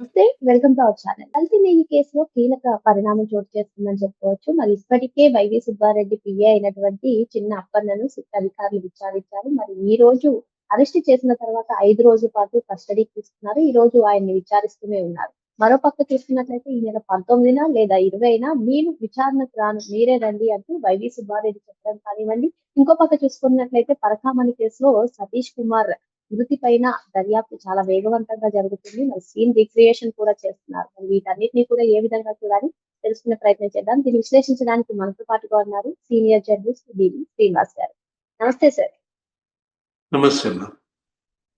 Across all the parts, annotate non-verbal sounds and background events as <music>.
నమస్తే welcome to our channel. కల్తీ నెయ్యి కేసులో కీలక పరిణామం చోటు చేసుకుందని చెప్పుకోవచ్చు. మరి ఇప్పటికే వైవి సుబ్బారెడ్డి పిఏ అయినటువంటి చిన్న అప్పన్నను అధికారులు విచారించారు. మరి ఈ రోజు అరెస్ట్ చేసిన తర్వాత ఐదు రోజుల పాటు కస్టడీకి తీసుకున్నారు. ఈ రోజు ఆయన్ని విచారిస్తూనే ఉన్నారు. మరో పక్క చూసుకున్నట్లయితే ఈ నెల పంతొమ్మిదిన లేదా ఇరవైన మీరు విచారణకు రాను మీరే రండి అంటూ వైవి సుబ్బారెడ్డి చెప్పడం కానివ్వండి. ఇంకో పక్క చూసుకున్నట్లయితే పరకామణి కేసులో సతీష్ కుమార్ మృతి పైన దర్యాప్తు చాలా వేగవంతంగా జరుగుతుంది. మరి సీన్ రిక్రియేషన్ కూడా చేస్తున్నారు. మరి వీటన్నిటిని కూడా ఏ విధంగా చూడాలి తెలుసుకునే ప్రయత్నం చేద్దాం. దీన్ని విశ్లేషించడానికి మనతో పాటుగా ఉన్నారు సీనియర్ జర్నలిస్ట్ డివి శ్రీనివాస్ గారు. నమస్తే సార్. నమస్తే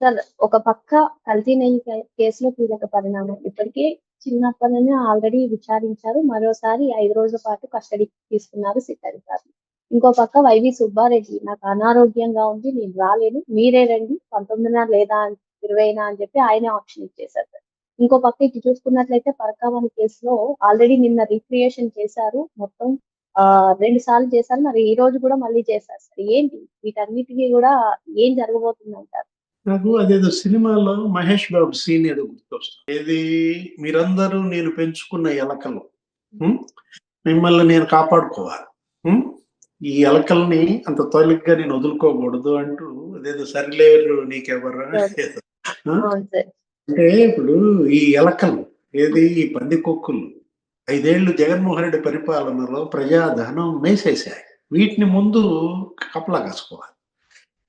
సార్ ఒక పక్క కల్తీ నెయ్యి కేసులో కీలక పరిణామం. ఇప్పటికే చిన్నప్పని ఆల్రెడీ విచారించారు. మరోసారి ఐదు రోజుల పాటు కస్టడీకి తీసుకున్నారు సిట్ అధికారులు. ఇంకో పక్క వైవి సుబ్బారెడ్డి నాకు అనారోగ్యంగా ఉంది నేను రాలేను మీరే రండి పంతొమ్మిదిన లేదా ఇరవైనా అని చెప్పి ఆయనే ఆప్షన్ ఇచ్చేశారు. ఇంకో పక్క ఇటు చూసుకున్నట్లయితే పరకామణి కేసులో ఆల్రెడీ నిన్న రీక్రియేషన్ చేశారు. మొత్తం ఆ రెండు సార్లు చేశారు. మరి ఈ రోజు కూడా మళ్ళీ చేశారు. సార్ ఏంటి? వీటన్నిటికీ కూడా ఏం జరగబోతుంది అంటారు నాకు అదేదో సినిమాలో మహేష్ బాబు సీన్ ఏదో గుర్తొస్తుంది. ఏది? మీరందరూ నేను పెంచుకున్న ఎలకలు? మిమ్మల్ని నేను కాపాడుకోవాలి? ఈ ఎలకల్ని అంత తొలిగ్గా నేను వదులుకోకూడదు అంటూ అదేదో సరిలేరు నీకెవరు అంటే ఇప్పుడు ఈ ఎలకలు ఏది? ఈ పంది కుక్కులు. ఐదేళ్ళు జగన్మోహన్ రెడ్డి పరిపాలనలో ప్రజాధనం మేసేసాయి వీటిని ముందు కపలా కాసుకోవాలి.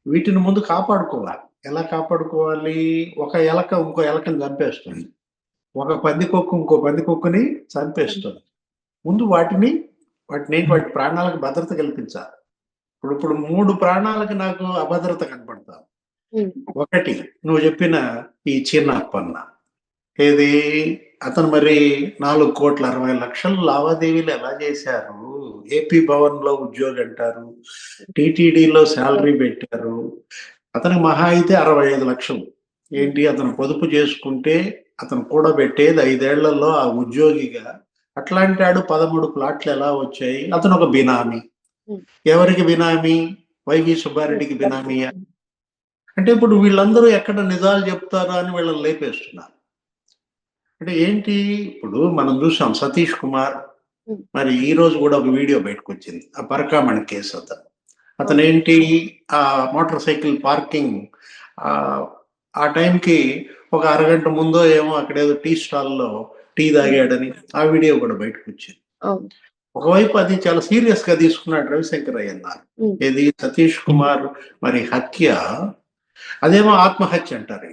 వీటిని ముందు కాపాడుకోవాలి. ఎలా కాపాడుకోవాలి? ఒక ఎలక ఇంకో ఎలకని చంపేస్తుంది. ఒక పంది కుక్క ఇంకో పంది కుక్కని చంపేస్తుంది. ముందు వాటిని వాటిని వాటి ప్రాణాలకు భద్రత కల్పించాలి. ఇప్పుడు ఇప్పుడు మూడు ప్రాణాలకు నాకు అభద్రత కనపడతా. ఒకటి నువ్వు చెప్పిన ఈ చిన్న అప్పన్న ఏది? అతను మరి నాలుగు కోట్ల అరవై లక్షల లావాదేవీలు ఎలా చేశారు? ఏపీ భవన్లో ఉద్యోగి అంటారు. టీటీడీలో శాలరీ పెట్టారు. అతనికి మహా అయితే అరవై ఐదు లక్షలు. ఏంటి? అతను పొదుపు చేసుకుంటే అతను కూడబెట్టేది ఐదేళ్ళలో ఆ ఉద్యోగిగా అట్లాంటి ఆడు పదమూడు ప్లాట్లు ఎలా వచ్చాయి? అతను ఒక బినామీ. ఎవరికి బినామీ? వైవి సుబ్బారెడ్డికి బినామీ అంటే ఇప్పుడు వీళ్ళందరూ ఎక్కడ నిజాలు చెప్తారా అని వీళ్ళని లేపేస్తున్నారు. అంటే ఏంటి? ఇప్పుడు మనం చూసాం సతీష్ కుమార్. మరి ఈ రోజు కూడా ఒక వీడియో బయటకు వచ్చింది ఆ పరకామణి కేసు అతను. అతను ఏంటి ఆ మోటార్ సైకిల్ పార్కింగ్. ఆ ఆ టైంకి ఒక అరగంట ముందో ఏమో అక్కడ ఏదో టీ స్టాల్లో టీ తాగాడని ఆ వీడియో కూడా బయటకు వచ్చింది. ఒకవైపు అది చాలా సీరియస్గా తీసుకున్నాడు రవిశంకర్ అయ్యన్నారు ఏది? సతీష్ కుమార్ మరి హత్య. అదేమో ఆత్మహత్య అంటారు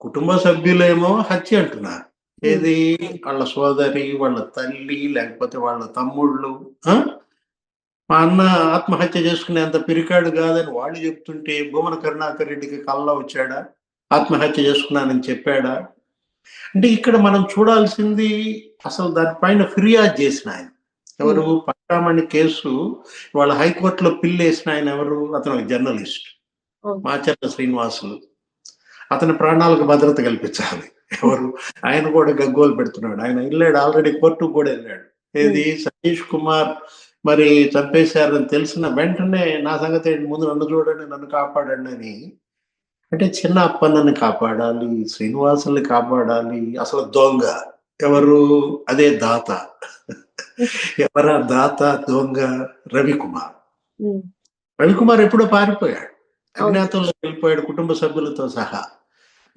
కుటుంబ సభ్యులేమో హత్య అంటున్నారు. ఏది? వాళ్ళ సోదరి వాళ్ళ తల్లి లేకపోతే వాళ్ళ తమ్ముళ్ళు? మా అన్న ఆత్మహత్య చేసుకునేంత పిరికాడు కాదని వాళ్ళు చెప్తుంటే భువన కరుణాకర్ రెడ్డికి కళ్ళ వచ్చాడా? ఆత్మహత్య చేసుకున్నానని చెప్పాడా? అంటే ఇక్కడ మనం చూడాల్సింది అసలు దానిపైన ఫిర్యాదు చేసిన ఆయన. ఎవరు? పట్టామణి కేసు వాళ్ళ హైకోర్టులో పిల్లు వేసిన ఆయన ఎవరు? అతను ఒక జర్నలిస్ట్. మాచర్ల శ్రీనివాసులు. అతని ప్రాణాలకు భద్రత కల్పించాలి. ఎవరు? ఆయన కూడా గగ్గోలు పెడుతున్నాడు. ఆయన వెళ్ళాడు ఆల్రెడీ కోర్టుకు కూడా వెళ్ళాడు. ఏది? సతీష్ కుమార్ మరి చంపేశారని తెలిసిన వెంటనే నా సంగతి ముందు నన్ను చూడండి నన్ను కాపాడండి అని అంటే చిన్న అప్పన్నని కాపాడాలి శ్రీనివాసుల్ని కాపాడాలి అసలు దొంగ. ఎవరు? అదే దాత. ఎవరా దాత దొంగ? రవికుమార్. రవికుమార్ ఎప్పుడో పారిపోయాడు. అజ్ఞాతంలో వెళ్ళిపోయాడు కుటుంబ సభ్యులతో సహా.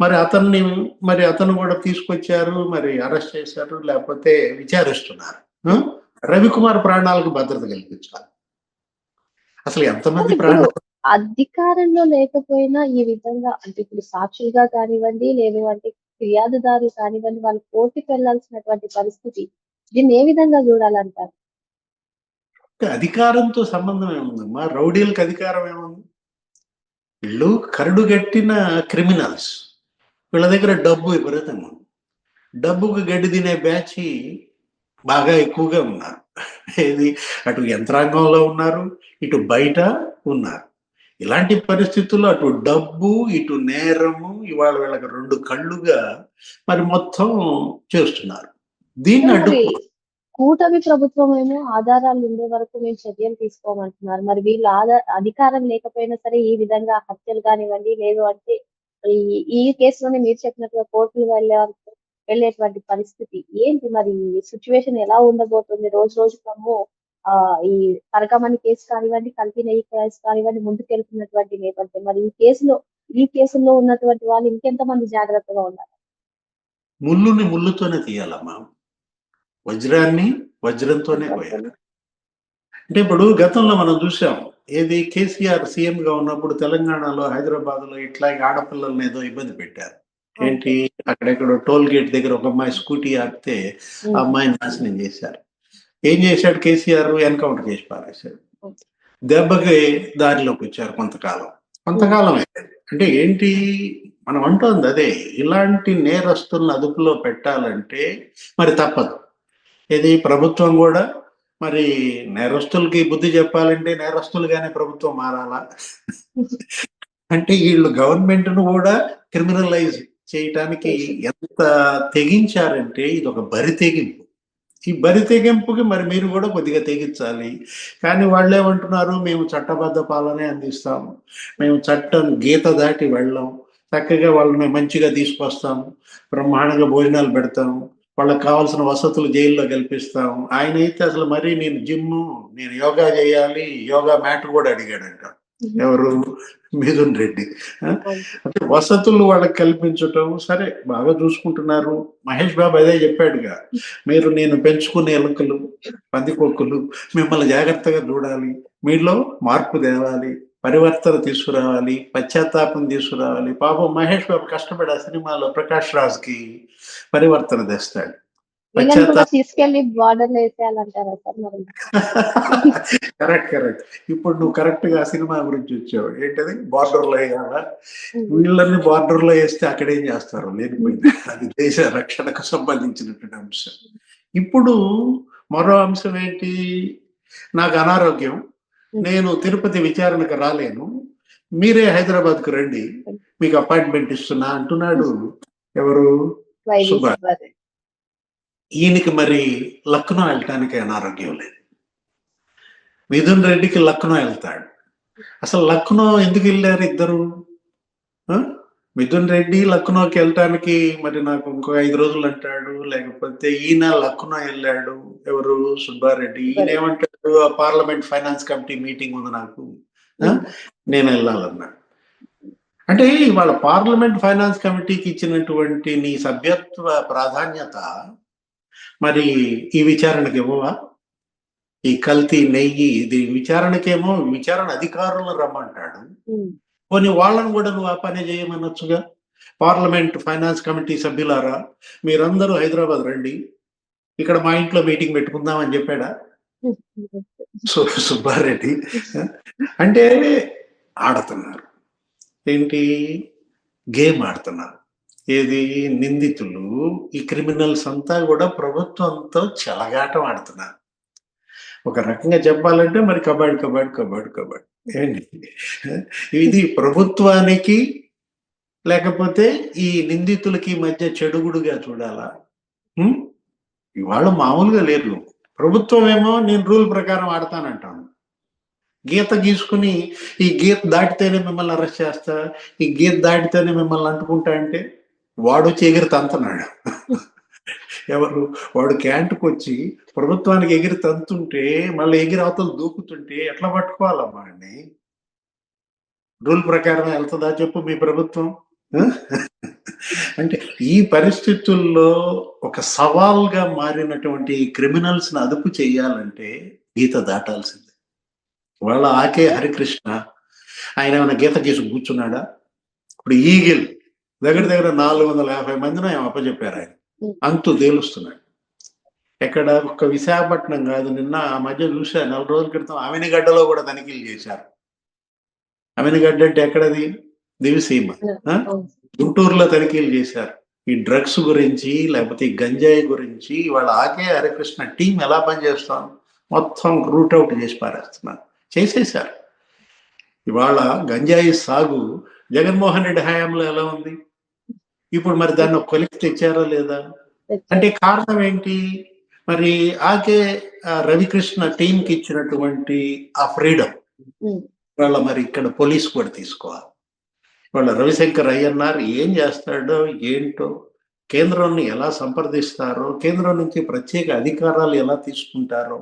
మరి అతన్ని మరి అతను కూడా తీసుకొచ్చారు మరి అరెస్ట్ చేశారు లేకపోతే విచారిస్తున్నారు? రవికుమార్ ప్రాణాలకు భద్రత కల్పించాలి. అసలు ఎంతమంది ప్రాణాలు అధికారంలో లేకపోయినా ఈ విధంగా అంటే ఇప్పుడు సాక్షులుగా కానివ్వండి లేదు అంటే ఫిర్యాదుదారు కానివ్వండి వాళ్ళు కోర్టుకు వెళ్ళాల్సినటువంటి పరిస్థితి దీన్ని ఏ విధంగా చూడాలంటారు? అధికారంతో సంబంధం ఏముందమ్మా? రౌడీలకు అధికారం ఏముంది? వీళ్ళు కరుడు గట్టిన క్రిమినల్స్. వీళ్ళ దగ్గర డబ్బు విపరీతంగా ఉంది. డబ్బుకు గడ్డి తినే బ్యాచ్ బాగా ఎక్కువగా ఉన్నారు. ఏది? అటు యంత్రాంగంలో ఉన్నారు ఇటు బయట ఉన్నారు. ఇలాంటి పరిస్థితుల్లో అటు డబ్బు ఇటు నేరము ఇవాళ వీళ్ళకి రెండు కళ్ళుగా మరి మొత్తం చేస్తున్నారు దీన్ని అడ్డు కూటమి ప్రభుత్వం ఏమో ఆధారాలు ఉండే వరకు మేము చర్యలు తీసుకోమంటున్నారు మరి వీళ్ళు ఆధార అధికారం లేకపోయినా సరే ఈ విధంగా హత్యలు కానివ్వండి లేదు అంటే ఈ కేసులోనే మీరు చెప్పినట్టుగా కోర్టులు వెళ్ళే వెళ్ళేటువంటి పరిస్థితి. ఏంటి మరి సిట్యుయేషన్ ఎలా ఉండబోతుంది? రోజు ఆహ్, ఈ పరకమణి కేసు కానివ్వండి, నెయ్యి కేసు కానివ్వండి ముందుకెళ్తున్నటువంటి నేపథ్యం. మరి ఈ కేసులో ఈ కేసుల్లో ఉన్నటువంటి వాళ్ళు ఇంకెంతమంది జాగ్రత్తగా ఉండాలి? ముల్లుని ముల్లుతోనే తీయాలమ్మా. వజ్రాన్ని వజ్రంతోనే కోయాలి. అంటే ఇప్పుడు గతంలో మనం చూసాం. ఏది కేసీఆర్ సీఎంగా ఉన్నప్పుడు తెలంగాణలో, హైదరాబాద్‌లో ఇట్లాగే ఆడపిల్లల్ని ఏదో ఇబ్బంది పెట్టారు. ఏంటి అక్కడెక్కడో టోల్ గేట్ దగ్గర ఒక అమ్మాయి స్కూటీ ఆపితే ఆ. అమ్మాయిని నాశనం చేశారు. ఏం చేశాడు కేసీఆర్ ఎన్‌కౌంటర్ చేసి పారేశాడు. దెబ్బకి దారిలోకి వచ్చారు కొంతకాలం. హ్మ్. కొంతకాలమే. అంటే ఏంటి మనం అంటోంది అదే. ఇలాంటి నేరస్తులను అదుపులో పెట్టాలంటే మరి తప్పదు. ఏది ప్రభుత్వం గూడా మరి నేరస్తులకి బుద్ధి చెప్పాలంటే నేరస్తులుగానే ప్రభుత్వం మారాలా? అంటే ఈళ్ళు గవర్నమెంట్‌ను గూడా క్రిమినలైజ్ చేయటానికి ఎంత తెగించారంటే ఇదొక బరి తెగింపు. ఈ బరి తెగింపుకి మరి మీరు గూడా కొద్దిగా తెగించాలి. కానీ వాళ్ళేమంటున్నారు మేము చట్టబద్ధ పాలనే అందిస్తాం. మేము చట్టం గీత దాటి వెళ్ళం. చక్కగా వాళ్ళని మంచిగా తీసుకొస్తాము. బ్రహ్మాండంగా భోజనాలు పెడతాము. వాళ్ళకి కావాల్సిన వసతులు జైల్లో కల్పిస్తాం. ఆయనైతే అసలు మరీ నేను జిమ్ము, నేను యోగా చేయాలి. యోగా మ్యాట్ గూడా అడిగాడంట. ఎవరు? మిథున్ రెడ్డి. అంటే వసతులు వాళ్ళకి కల్పించటం సరే బాగా చూసుకుంటున్నారు. మహేష్ బాబు అదే చెప్పాడుగా. మీరు నేను పెంచుకునే ఎలుకలు, పందికొక్కులు మిమ్మల్ని జాగ్రత్తగా చూడాలి. మీలో మార్పు తేవాలి. పరివర్తన తీసుకురావాలి. పశ్చాత్తాపం తీసుకురావాలి. పాపం మహేష్ బాబు కష్టపడి ఆ సినిమాలో ప్రకాష్ రాజ్‌కి పరివర్తన తెస్తాడు. తీసుకెళ్ళి బార్డర్‌లో ఏసేయాలంటారా సార్ మరి? <laughs> కరెక్ట్. కరెక్ట్. ఇప్పుడు నువ్వు కరెక్ట్‌గా ఆ సినిమా గురించి వచ్చావు. ఏంటది? బార్డర్‌లో ఎయాలా? హ్మ్. వీళ్ళని బార్డర్‌లో ఏస్తే అక్కడేం చేస్తారో లేనిపోయింది. అది దేశ రక్షణకు సంబంధించినటువంటి అంశం. ఇప్పుడు మరో అంశం ఏంటి? నాకు అనారోగ్యం. నేను తిరుపతి విచారణకు రాలేను. మీరే హైదరాబాద్‌కు రండి. మీకు అపాయింట్‌మెంట్ ఇస్తున్నా అంటున్నాడు. ఎవరు? వైవి సుబ్బా. సుబ్బారెడ్డి. ఈయనకి మరి లక్నో వెళ్ళటానికి అనారోగ్యం లేదు. మిథున్ రెడ్డికి లక్నో వెళ్తాడు. అసలు లక్నో ఎందుకు ఎళ్ళారు ఇద్దరు? ఆ! మిథున్ రెడ్డి లక్నోకి వెళ్ళటానికి మరి నాకు ఇంకో 5 రోజులు అంటాడు. లేకపోతే ఈయన లక్నో ఎళ్ళాడు. ఎవరు? సుబ్బారెడ్డి. ఈయన. ఏమంటాడు? ఆ పార్లమెంట్ ఫైనాన్స్ కమిటీ మీటింగ్ ఉంది నాకు. నేను వెళ్ళాలన్నాడు. అంటే ఇవాళ పార్లమెంట్ ఫైనాన్స్ కమిటీకి ఇచ్చినటువంటి నీ సభ్యత్వ ప్రాధాన్యత మరి ఈ విచారణకి ఇవ్వవా? ఈ కల్తీ నెయ్యి ఇది విచారణకేమో విచారణ అధికారులను రమ్మంటాడు. పోనీ వాళ్ళని కూడా నువ్వు ఆ పనే చేయమనొచ్చుగా. పార్లమెంట్ ఫైనాన్స్ కమిటీ సభ్యులారా మీరందరూ హైదరాబాద్ రండి. ఇక్కడ మా ఇంట్లో మీటింగ్ పెట్టుకుందాం అని చెప్పాడా? <laughs> సు సుబ్బారెడ్డి. అంటే ఆడుతున్నారు. ఏంటి? గేమ్ ఆడుతున్నారు. ఏది? నిందితులు ఈ క్రిమినల్స్ అంతా కూడా ప్రభుత్వంతో చెలగాటం ఆడుతున్నారు. ఒక రకంగా చెప్పాలంటే మరి కబాడ్, కబాడ్, కబాడ్, కబాడ్. ఏంటి? ఇది ప్రభుత్వానికి లేకపోతే ఈ నిందితులకి మధ్య చెడుగుడుగా చూడాలా? ఇవాళ మామూలుగా లేదు. ప్రభుత్వం ఏమో నేను రూల్ ప్రకారం ఆడతానంటాను. గీత గీసుకొని ఈ గీత దాటితేనే మిమ్మల్ని అరెస్ట్ చేస్తా. ఈ గీత దాటితేనే మిమ్మల్ని అంటుకుంటా అంటే వాడు ఎగిరి తంతున్నాడు ఎవరు? వాడు క్యాంట్‌కొచ్చి ప్రభుత్వానికి ఎగిరి తంతుంటే మళ్ళీ ఎగిరి అవతల దూకుతుంటే ఎట్లా పట్టుకోవాలమ్మా అండి రూల్ ప్రకారం వెళ్తుందా చెప్పు మీ ప్రభుత్వం? అంటే ఈ పరిస్థితుల్లో ఒక సవాల్‌గా మారినటువంటి క్రిమినల్స్‌ని అదుపు చేయాలంటే గీత దాటాల్సిందే. వాళ్ళ ఆకే హరికృష్ణ ఆయన ఏమైనా గీత గీసి కూర్చున్నాడా? ఇప్పుడు ఈగిల్ దగ్గర దగ్గర 450 మందినో ఏమో అప్పజెప్పారు ఆయన. హ్మ్. అంతు తేలుస్తున్నాడు. ఎక్కడ ఒక్క విశాఖపట్నం కాదు నిన్న ఆ మధ్య చూసా నెల రోజుల క్రితం అవినిగడ్డలో కూడా తనిఖీలు చేశారు. అవినిగడ్డ అంటే ఎక్కడది? దివిసీమ. గుంటూరులో తనిఖీలు చేశారు. ఈ డ్రగ్స్ గురించి లేకపోతే ఈ గంజాయి గురించి ఇవాళ ఆకే హరికృష్ణ టీమ్ ఎలా పనిచేస్తాం? మొత్తం రూట్ ఔట్ చేసి పారేస్తున్నారు. చేసేశారు. ఇవాళ గంజాయి సాగు జగన్మోహన్ రెడ్డి హయాంలో ఎలా ఉంది? ఇప్పుడు మరి దాన్ని ఒక కొలిక్కి తెచ్చారా లేదా? అంటే కారణం ఏంటి? మరి ఆకే రవికృష్ణ టీమ్‌కి ఇచ్చినటువంటి ఆ ఫ్రీడమ్. ఇవాళ మరి ఇక్కడ పోలీస్ కూడా తీసుకోవాలి. ఇవాళ రవిశంకర్ అయ్యన్నార్ ఏం చేస్తాడో ఏంటో కేంద్రాన్ని ఎలా సంప్రదిస్తారో కేంద్రం నుంచి ప్రత్యేక అధికారాలు ఎలా తీసుకుంటారో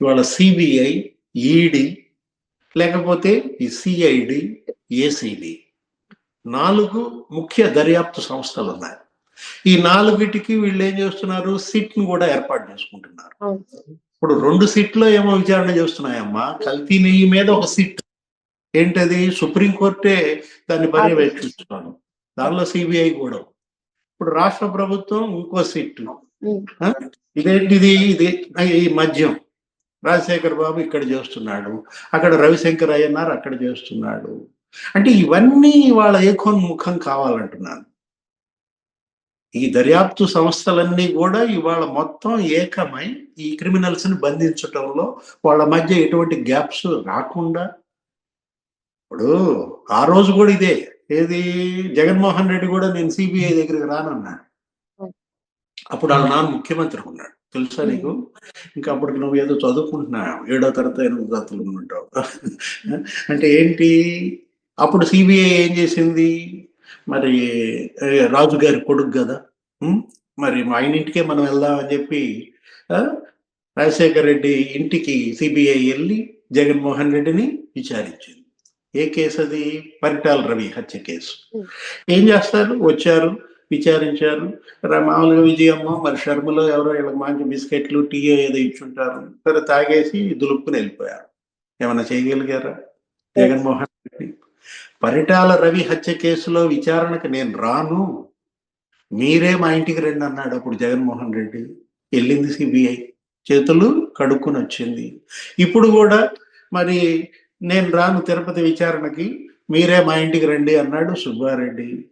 ఇవాళ సిబిఐ ఈడి లేకపోతే ఈ సిఐడి ఏసీబీ నాలుగు ముఖ్య దర్యాప్తు సంస్థలు ఉన్నాయి ఈ నాలుగిటికి వీళ్ళు ఏం చేస్తున్నారు? సిట్ను కూడా ఏర్పాటు చేసుకుంటున్నారు. ఇప్పుడు రెండు సిట్లో ఏమో విచారణ చేస్తున్నాయమ్మా. కల్తీ నెయ్యి మీద ఒక సిట్. ఏంటది? సుప్రీంకోర్టే దాన్ని పర్యవేక్షిస్తున్నాను దానిలో సిబిఐ కూడా. ఇప్పుడు రాష్ట్ర ప్రభుత్వం ఇంకో సిట్. ఇదేంటిది? ఇది ఈ మద్యం. రాజశేఖర్ బాబు ఇక్కడ చేస్తున్నాడు. అక్కడ రవిశంకర్ అయ్యన్నారు అక్కడ చేస్తున్నాడు. అంటే ఇవన్నీ వాళ్ళ ఏకోన్ముఖం కావాలంటున్నాను. ఈ దర్యాప్తు సంస్థలన్నీ కూడా ఇవాళ మొత్తం ఏకమై ఈ క్రిమినల్స్ని బంధించటంలో వాళ్ళ మధ్య ఎటువంటి గ్యాప్స్ రాకుండా ఇప్పుడు ఆ రోజు కూడా ఇదే. ఏది? జగన్మోహన్ రెడ్డి కూడా నేను సిబిఐ దగ్గరికి రానన్నాడు అప్పుడు వాళ్ళ నాన్న ముఖ్యమంత్రి ఉన్నాడు. తెలుసా నీకు? ఇంకా అప్పటికి నువ్వు ఏదో చదువుకుంటున్నావు. ఏడో తరగతి ఎనిమిదో తరగతులు ఉంటావు. అంటే ఏంటి? అప్పుడు సిబిఐ ఏం చేసింది? మరి ఏ, రాజుగారి కొడుకు కదా? మరి మా ఆయన ఇంటికే మనం వెళ్దాం అని చెప్పి రాజశేఖర్ రెడ్డి ఇంటికి సిబిఐ వెళ్ళి జగన్మోహన్ రెడ్డిని విచారించింది. ఏ కేసు అది? పరిటాల రవి హత్య కేసు. ఏం చేస్తారు? వచ్చారు విచారించారు. మామూలుగా విజయమ్మ మరి షర్మిలో ఎవరో వీళ్ళకి మంచి బిస్కెట్లు టీ ఏదో ఇచ్చుంటారు. సరే తాగేసి దులుపుకుని వెళ్ళిపోయారు. ఏమన్నా చేయగలిగారా? జగన్మోహన్ రెడ్డి. పరిటాల రవి హత్య కేసులో విచారణకు నేను రాను. మీరే మా ఇంటికి రండి అన్నాడు అప్పుడు జగన్మోహన్ రెడ్డి. వెళ్ళింది సిబిఐ. చేతులు కడుక్కుని వచ్చింది. ఇప్పుడు కూడా మరి నేను రాను తిరుపతి విచారణకి మీరే మా ఇంటికి రండి అన్నాడు సుబ్బారెడ్డి.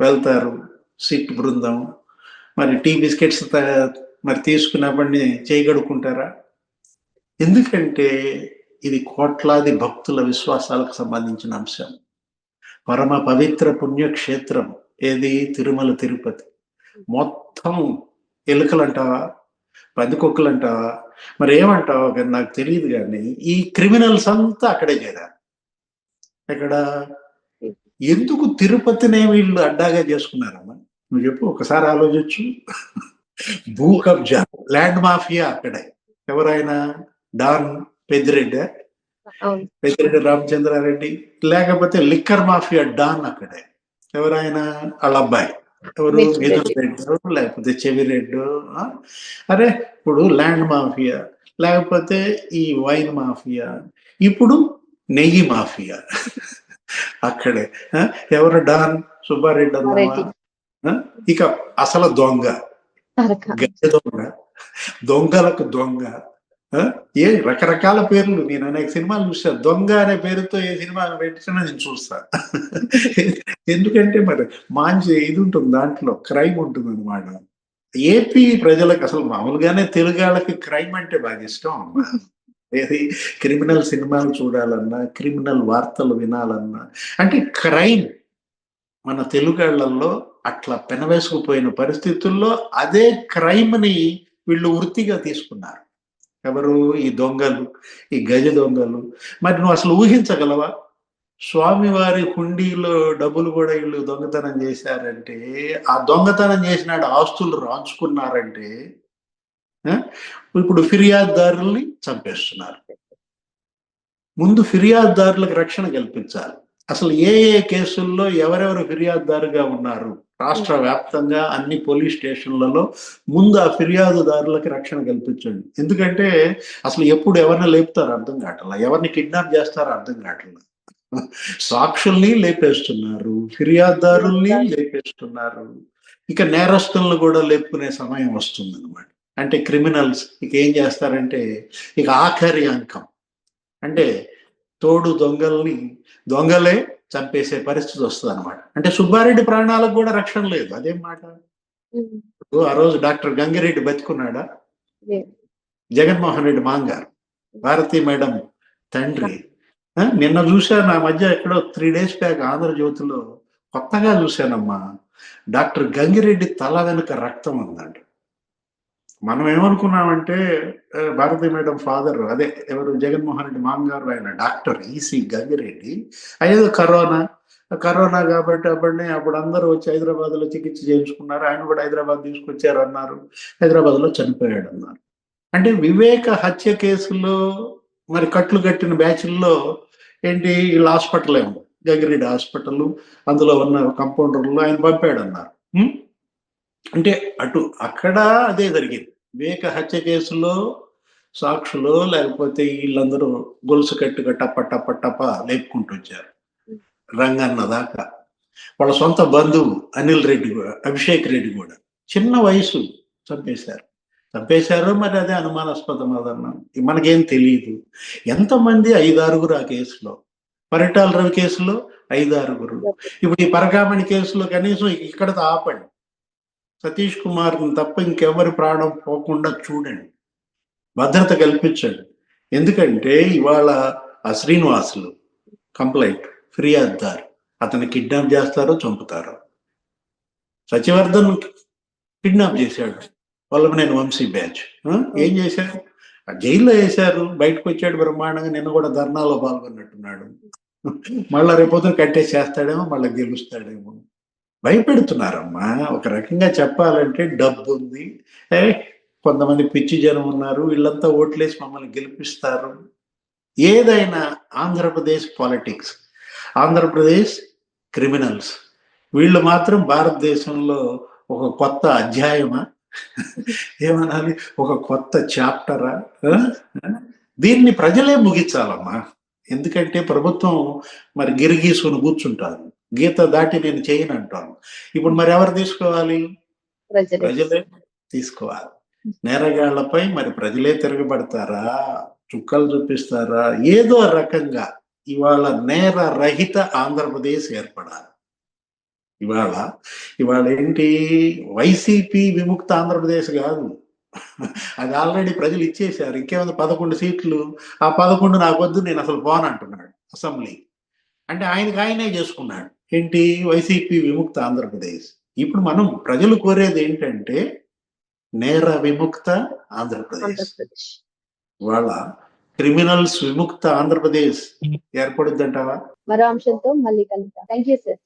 వెళ్తారు సిట్ బృందం. మరి టీ బిస్కెట్స్ మరి తీసుకున్నప్పటిని చేయగడుకుంటారా ఎందుకంటే ఇది కోట్లాది భక్తుల విశ్వాసాలకు సంబంధించిన అంశం. పరమ పవిత్ర పుణ్యక్షేత్రం ఏది? తిరుమల తిరుపతి. మొత్తం ఎలుకలంటావా అంటావా మరి ఏమంటావా కానీ నాకు తెలియదు కానీ ఈ క్రిమినల్స్ అంతా అక్కడే చేరారు. ఎక్కడ? ఎందుకు తిరుపతినే వీళ్ళు అడ్డాగా చేసుకున్నారమ్మా? నువ్వు చెప్పు ఒకసారి ఆలోచించు. భూ కబ్జా ల్యాండ్ మాఫియా అక్కడే. ఎవరైనా డాన్ పెద్దిరెడ్డి. పెద్దిరెడ్డి రామచంద్రారెడ్డి. లేకపోతే లిక్కర్ మాఫియా డాన్ అక్కడే. ఎవరైనా వాళ్ళ అబ్బాయి. ఎవరు? మిథున్ మిథున్ రెడ్డి. లేకపోతే చెవిరెడ్డి? అరే ఇప్పుడు ల్యాండ్ మాఫియా. లేకపోతే ఈ వైన్ మాఫియా. ఇప్పుడు నెయ్యి మాఫియా. అక్కడే? ఎవరు? డాన్? సుబ్బారెడ్డి ఆ? ఇక అసలు దొంగ. దొంగ. దొంగలకు దొంగ? ఏ రకరకాల పేర్లు? నేను అనేక సినిమాలు చూసా దొంగ అనే పేరుతో ఏ సినిమా పెట్టినా నేను చూస్తా. ఎందుకంటే మరి మంచి ఇది ఉంటుంది దాంట్లో క్రైమ్ ఉంటుంది అనమాట ఏపీ ప్రజలకు అసలు మామూలుగానే తెలుగు వాళ్ళకి క్రైమ్ అంటే బాగా ఇష్టం అమ్మా. ఏది? క్రిమినల్ సినిమాలు చూడాలన్నా క్రిమినల్ వార్తలు వినాలన్నా. అంటే క్రైమ్ మన తెలుగాళ్ళలో అట్లా పెనవేసుకుపోయిన పరిస్థితుల్లో అదే క్రైమ్ని వీళ్ళు వృత్తిగా తీసుకున్నారు. ఎవరు? ఈ దొంగలు ఈ గజ దొంగలు. మరి నువ్వు అసలు ఊహించగలవా? స్వామివారి హుండీలో డబ్బులు కూడా వీళ్ళు దొంగతనం చేశారంటే ఆ దొంగతనం చేసినాడు ఆస్తులు రాంచుకున్నారంటే ఆ, ఇప్పుడు ఫిర్యాదుదారుల్ని చంపేస్తున్నారు. ముందు ఫిర్యాదుదారులకు రక్షణ కల్పించాలి. అసలు ఏ ఏ కేసుల్లో ఎవరెవరు ఫిర్యాదుదారుగా ఉన్నారు? రాష్ట్ర వ్యాప్తంగా అన్ని పోలీస్ స్టేషన్లలో ముందు ఆ ఫిర్యాదుదారులకు రక్షణ కల్పించండి. ఎందుకంటే అసలు ఎప్పుడు ఎవరిని లేపుతారో అర్థం కావట్లా. ఎవరిని కిడ్నాప్ చేస్తారో అర్థం కావట్లా. సాక్షుల్ని లేపేస్తున్నారు ఫిర్యాదుదారుల్ని లేపేస్తున్నారు. ఇక నేరస్తులను కూడా లేపుకునే సమయం వస్తుంది అనమాట అంటే క్రిమినల్స్ ఇక ఏం చేస్తారంటే ఇక ఆఖరి అంకం. అంటే తోడు దొంగల్ని దొంగలే చంపేసే పరిస్థితి వస్తుంది అనమాట అంటే సుబ్బారెడ్డి ప్రాణాలకు కూడా రక్షణ లేదు. అదేం మాట? ఆ రోజు డాక్టర్ గంగిరెడ్డి బతుకున్నాడా. జగన్మోహన్ రెడ్డి మాంగారు. భారతి మేడం తండ్రి. నిన్న చూశాను నా మధ్య ఎక్కడో త్రీ డేస్ బ్యాక్ ఆంధ్రజ్యోతిలో కొత్తగా చూశానమ్మా. డాక్టర్ గంగిరెడ్డి తల వెనుక రక్తం ఉందంట. మనం ఏమనుకున్నామంటే ఆ, భారతి మేడం ఫాదర్ అదే ఎవరు? జగన్మోహన్ రెడ్డి మామగారు ఆయన డాక్టర్ ఈసి గంగిరెడ్డి. అయ్యేదో కరోనా. కరోనా కాబట్టి అప్పుడే అప్పుడు అందరూ వచ్చి హైదరాబాద్లో చికిత్స చేయించుకున్నారు. ఆయన కూడా హైదరాబాద్ తీసుకొచ్చారు అన్నారు. హైదరాబాద్లో చనిపోయాడు అన్నారు. అంటే వివేక హత్య కేసులో మరి కట్లు కట్టిన బ్యాచ్ల్లో ఏంటి? వీళ్ళ హాస్పిటల్ ఏమో గగిరెడ్డి హాస్పిటల్ అందులో ఉన్న కంపౌండర్లు ఆయన పంపాడు అన్నారు. అంటే అటు అక్కడ అదే జరిగింది. వివేక హత్య కేసులో సాక్షులు లేకపోతే వీళ్ళందరూ గొలుసు కట్టుగా టప్ప టప్ప టప్ప లేపుకుంటూ వచ్చారు. రంగన్న దాకా. వాళ్ళ సొంత బంధువు అనిల్ రెడ్డి కూడా అభిషేక్ రెడ్డి కూడా చిన్న వయసు చంపేశారు. చంపేశారు మరి అదే అనుమానాస్పదం అదన్నాం. మనకేం తెలియదు ఎంతమంది ఐదారుగురు ఆ కేసులో? పరిటాల రవి కేసులో ఐదారుగురు. ఇప్పుడు ఈ పరకామణి కేసులో కనీసం ఇక్కడ ఆపండి. సతీష్ కుమార్ తప్ప ఇంకెవరి ప్రాణం పోకుండా చూడండి. భద్రత కల్పించండి. ఎందుకంటే ఇవాళ ఆ శ్రీనివాసులు కంప్లైంట్ ఫిర్యాదుదారు. అతను కిడ్నాప్ చేస్తారో చంపుతారో. సత్యవర్ధన్ కిడ్నాప్ చేశాడు. వల్లభనేని వంశీ బ్యాచ్. ఏం చేశారు జైల్లో వేశారు. బయటకు వచ్చాడు బ్రహ్మాండంగా. నిన్న కూడా ధర్నాలో పాల్గొన్నట్టున్నాడు. మళ్ళా రేపొద్దున కట్టేసేస్తాడేమో మళ్ళీ గెలుస్తాడేమో. భయపెడుతున్నారమ్మా. ఒక రకంగా చెప్పాలంటే డబ్బు ఉంది ఏ కొంతమంది పిచ్చి జనం ఉన్నారు. వీళ్ళంతా ఓట్లేసి మమ్మల్ని గెలిపిస్తారు. ఏదైనా ఆంధ్రప్రదేశ్ పాలిటిక్స్ ఆంధ్రప్రదేశ్ క్రిమినల్స్. వీళ్ళు మాత్రం భారతదేశంలో ఒక కొత్త అధ్యాయమా? ఏమనాలి? ఒక కొత్త చాప్టరా? దీన్ని ప్రజలే ముగించాలమ్మా. ఎందుకంటే ప్రభుత్వం మరి గిరిగీసుకుని కూర్చుంటారు. గీత దాటి నేను చేయను అంటాను. ఇప్పుడు మరి ఎవరు తీసుకోవాలి? ప్రజలు. తీసుకోవాలి. నేరగాళ్ళపై మరి ప్రజలే తిరగబడతారా? చుక్కలు చూపిస్తారా? ఏదో రకంగా ఇవాళ నేర రహిత ఆంధ్రప్రదేశ్ ఏర్పడాలి. ఇవాళ ఇవాళ ఏంటి? వైసీపీ విముక్త ఆంధ్రప్రదేశ్ కాదు. అది ఆల్రెడీ ప్రజలు ఇచ్చేశారు. ఇంకేముంది పదకొండు సీట్లు? ఆ పదకొండు నాకు వద్దు నేను అసలు పోను అంటున్నాడు అసెంబ్లీ. అంటే ఆయనకి ఆయనే చేసుకున్నాడు. ఏంటి? వైసీపీ విముక్త ఆంధ్రప్రదేశ్. ఇప్పుడు మనం ప్రజలు కోరేది ఏంటంటే నేర విముక్త ఆంధ్రప్రదేశ్. వాళ్ళ క్రిమినల్స్ విముక్త ఆంధ్రప్రదేశ్ ఏర్పడుద్దంటావా? మరో అంశంతో మళ్ళీ కలుద్దాం. Thank you sir.